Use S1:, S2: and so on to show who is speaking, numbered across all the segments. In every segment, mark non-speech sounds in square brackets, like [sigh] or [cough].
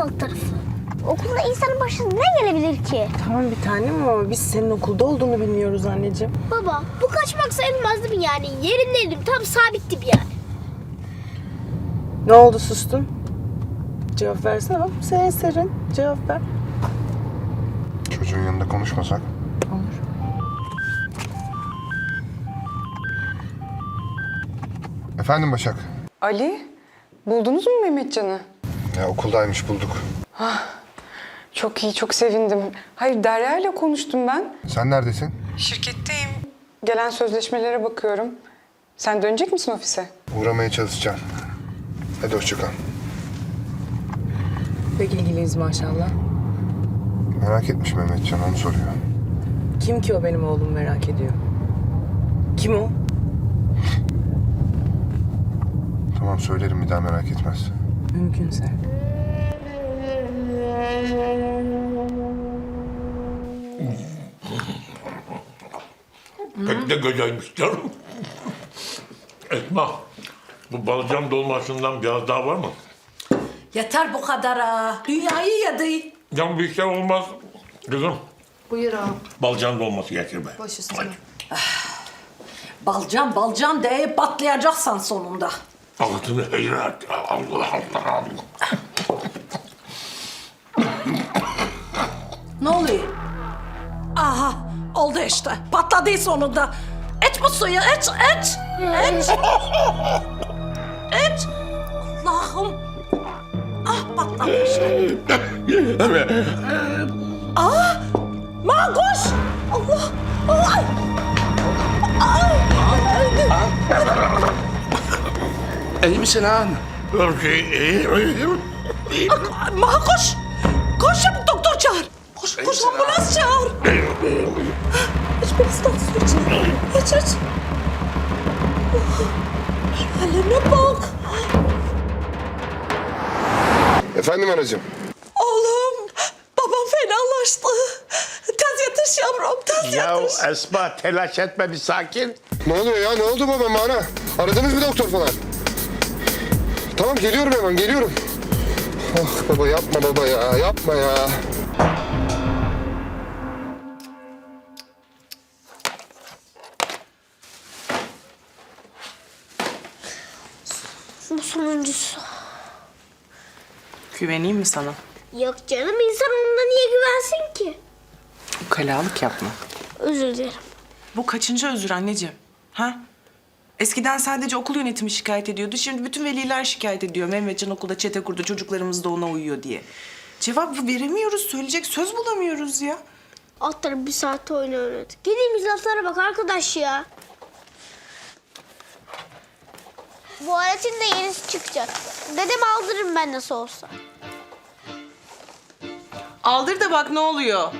S1: alt tarafı. Okulda insanın başına ne gelebilir ki?
S2: Tamam bir tanem ama biz senin okulda olduğunu bilmiyoruz anneciğim.
S1: Baba bu kaçmak sayılmaz değil mi yani? Yerindeydim tam sabittim yani.
S2: Ne oldu sustun? Cevap versene bak senin eserin. Cevap ver.
S3: Çocuğun yanında konuşmasak.
S2: Olur.
S3: Efendim Başak.
S4: Ali, buldunuz mu Mehmetcan'ı?
S3: Ya okuldaymış bulduk.
S4: Çok iyi, çok sevindim. Hayır, Derya ile konuştum ben.
S3: Sen neredesin?
S4: Şirketteyim. Gelen sözleşmelere bakıyorum. Sen dönecek misin ofise?
S3: Uğramaya çalışacağım. Hadi hoşça kal.
S2: Pek ilgiliyiz maşallah.
S3: Merak etmiş Mehmetcan onu soruyor.
S2: Kim ki o benim oğlum merak ediyor. Kim o?
S3: Tamam söylerim bir daha merak etmez.
S2: Mümkünse.
S5: Pek de güzelmiş canım. Esma, bu balcam dolmasından biraz daha var mı?
S6: Yeter bu kadar ha. Dünyayı yedi.
S5: Can bir şey olmaz. Kızım,
S7: Buyur ağam.
S5: balcam dolması getir be.
S7: Baş üstüne.
S5: Hadi.
S6: Balcan balcan deyip patlayacaksan sonunda.
S5: Altını heyret. Allah Allah.
S6: Ne oluyor? Aha oldu işte. Patladı sonunda. İç bu suyu iç iç. İç. İç. Allah'ım. Ah patladı işte. ah. Ma koş. Allah. Allah.
S8: İyi misin ağam?
S5: Her şey iyi.
S6: Ma koş. Koş çabuk doktor çağır. Koş koş ambulans çağır. İç biraz daha su iç. İç iç. Halime bak.
S3: Efendim anacığım.
S6: Oğlum babam fenalaştı. Tez yetiş yavrum tez
S8: Ya
S6: yetiş.
S8: Esma telaş etme bir sakin.
S3: Ne oluyor ya ne oldu babama ana? Aradınız mı doktor falan? Tamam geliyorum hemen geliyorum. Ah baba yapma baba ya yapma ya.
S1: Bu sonuncusu.
S2: Güveneyim mi sana?
S1: Yok canım insan onunla niye güvensin ki?
S2: Ukalalık yapma.
S1: Özür dilerim.
S9: Bu kaçıncı özür anneciğim? Ha? Eskiden sadece okul yönetimi şikayet ediyordu. Şimdi bütün veliler şikayet ediyor. Mehmetcan okulda çete kurdu, çocuklarımız da ona uyuyor diye. Cevap veremiyoruz, söyleyecek söz bulamıyoruz ya.
S1: Alt tarafı bir saatte oyun oynadık. Dediğimiz laflara bak arkadaş ya. Bu aletin de yenisi çıkacak. Dedem aldırırım ben nasıl olsa.
S9: Aldır da bak ne oluyor.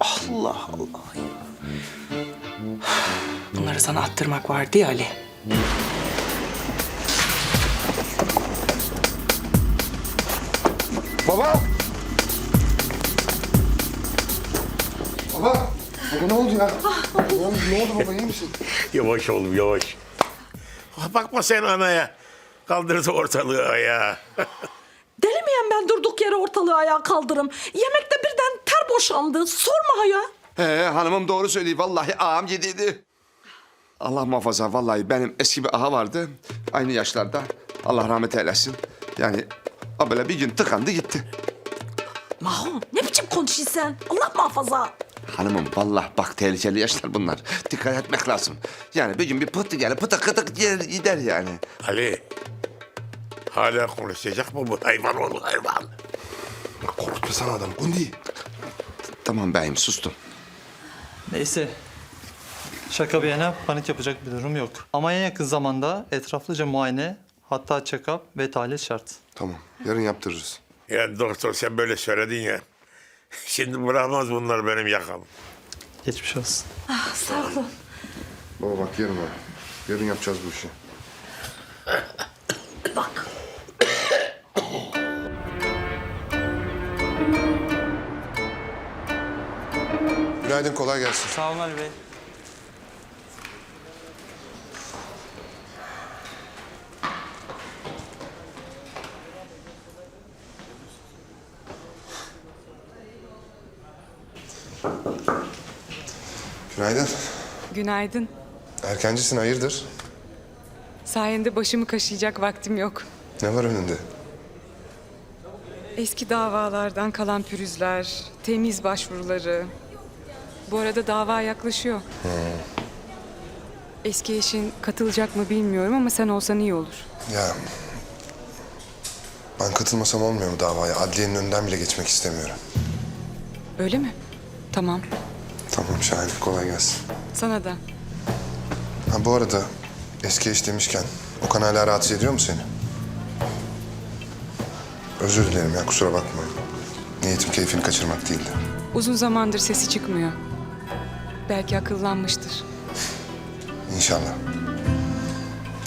S9: Allah Allah. Bunları sana attırmak vardı ya Ali.
S3: Baba! Baba! Baba ne oldu ya? Oğlum ne oldu baba iyi misin?
S5: Yavaş oğlum yavaş. Bakma sen anaya. Kaldırdı ortalığı ayağa. [laughs]
S6: Deli miyim ben durduk yere ortalığı ayağa kaldırım. Yemekte birden ter boşandı. Sorma ya.
S8: He hanımım doğru söylüyor. Vallahi ağam yediydi. Allah muhafaza vallahi benim eski bir ağa vardı. Aynı yaşlarda. Allah rahmet eylesin. Yani o böyle bir gün tıkandı gitti.
S6: Mahum ne biçim konuşuyorsun sen? Allah muhafaza.
S8: Hanımım vallahi bak tehlikeli yaşlar bunlar. Dikkat etmek lazım. Yani bir gün bir pıhtı gelir pıtık kıtık yer, gider yani.
S5: Ali. Hala konuşacak mı bu hayvan oğlu hayvan?
S3: Korkutma sana adam Gundi.
S8: Tamam beyim sustum.
S10: Neyse. Şaka bir yana panik yapacak bir durum yok. Ama en yakın zamanda etraflıca muayene, hatta check-up ve tahlil şart.
S3: Tamam yarın yaptırırız.
S5: Ya doktor sen böyle söyledin ya. Şimdi bırakmaz bunlar benim yakamı.
S10: Geçmiş olsun.
S3: Baba bak yarın var. Yarın yapacağız bu işi. [coughs] Günaydın kolay gelsin.
S10: Sağ olun Ali Bey.
S3: Günaydın.
S7: Günaydın.
S3: Erkencisin hayırdır?
S7: Sayende başımı kaşıyacak vaktim yok.
S3: Ne var önünde?
S7: Eski davalardan kalan pürüzler, temiz başvuruları. Bu arada dava yaklaşıyor. Eski eşin katılacak mı bilmiyorum ama sen olsan iyi olur.
S3: Ya ben katılmasam olmuyor mu davaya? Adliyenin önünden bile geçmek istemiyorum.
S7: Öyle mi? Tamam.
S3: Tamam şahane kolay gelsin.
S7: Sana da.
S3: Ha bu arada eski eş demişken Okan hala rahatsız ediyor mu seni? Özür dilerim ya kusura bakma. Niyetim keyfini kaçırmak değildi.
S7: Uzun zamandır sesi çıkmıyor. Belki akıllanmıştır.
S3: İnşallah.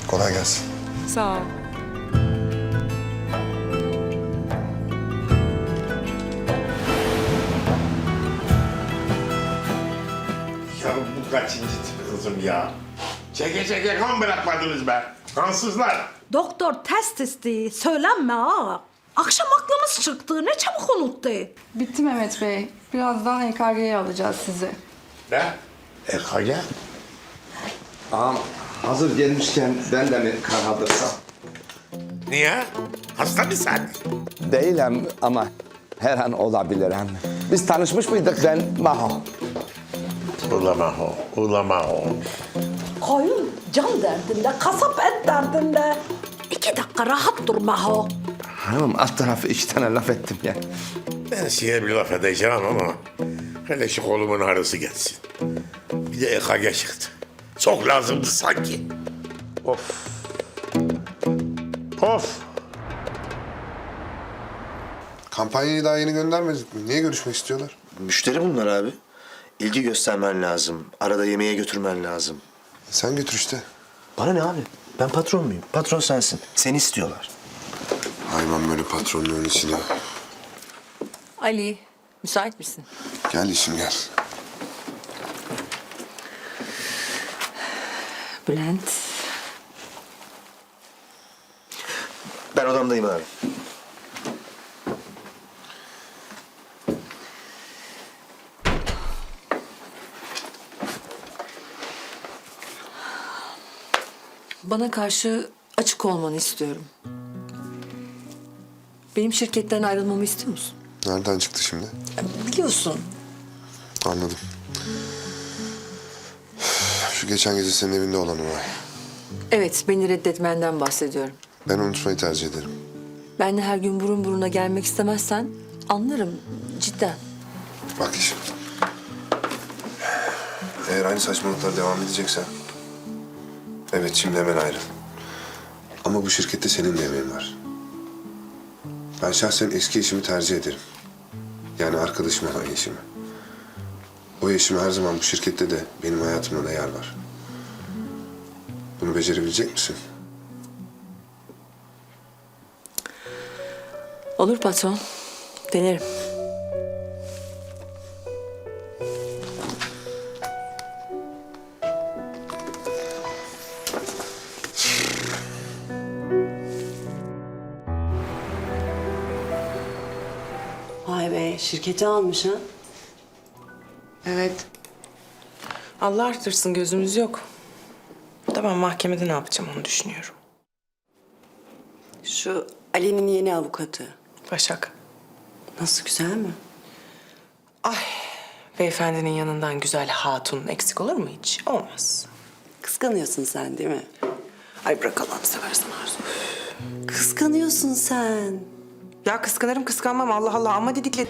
S3: Kolay gelsin.
S7: Sağ ol.
S5: Kaçıncı tip kızım ya? Çeke çeke kan bırakmadınız be. Kansızlar.
S6: Doktor test isteği söylenme ha. Akşam aklımız çıktı. Ne çabuk unuttu.
S11: Bitti Mehmet Bey. Birazdan EKG'ye alacağız sizi.
S5: Ne? EKG?
S8: Ağam hazır gelmişken ben de mi kan aldırsam?
S5: Niye? Hasta mısın?
S8: Değilim ama her an olabilirim. Biz tanışmış mıydık ben Maho?
S5: Ulama o, ulama o.
S6: Koyun can derdinde, kasap et derdinde. İki dakika rahat durma ha.
S8: Hanımım alt tarafı iki tane laf ettim ya.
S5: Ben size bir laf edeceğim ama hele şu kolumun ağrısı geçsin. Bir de EKG çıktı. Çok lazımdı sanki. Of. Of.
S3: Kampanyayı daha yeni göndermedik mi? Niye görüşmek istiyorlar?
S12: Müşteri bunlar abi. İlgi göstermen lazım. Arada yemeğe götürmen lazım.
S3: Sen götür işte.
S12: Bana ne abi? Ben patron muyum? Patron sensin. Seni istiyorlar.
S3: Hayvan böyle patronluğun içine.
S11: Ali, müsait misin?
S3: Gel işim gel.
S11: Bülent.
S12: Ben odamdayım abi.
S11: Bana karşı açık olmanı istiyorum. Benim şirketten ayrılmamı istiyor musun?
S3: Nereden çıktı şimdi?
S11: Ya Biliyorsun.
S3: Anladım. Şu geçen gece senin evinde olan olay.
S11: Evet, beni reddetmenden bahsediyorum.
S3: Ben unutmayı tercih ederim.
S11: Benle her gün burun buruna gelmek istemezsen anlarım cidden.
S3: Bak işim. Eğer aynı saçmalıklar devam edecekse... Evet şimdi hemen ayrıl. Ama bu şirkette senin de emeğin var. Ben şahsen eski eşimi tercih ederim. Yani arkadaşım olan eşimi. O eşime her zaman bu şirkette de benim hayatımda da yer var. Bunu becerebilecek misin?
S11: Olur patron. Denerim.
S6: Vay be şirketi almış ha.
S9: Evet. Allah artırsın gözümüz yok. Da ben mahkemede ne yapacağım onu düşünüyorum.
S6: Şu Ali'nin yeni avukatı.
S9: Başak.
S6: Nasıl güzel mi?
S9: Beyefendinin yanından güzel hatun eksik olur mu hiç? Olmaz.
S6: Kıskanıyorsun sen değil mi?
S9: Ay bırak Allah'ını seversen Arzu.
S6: Kıskanıyorsun sen.
S9: Ya kıskanırım kıskanmam. Allah Allah. Ama dedikleri...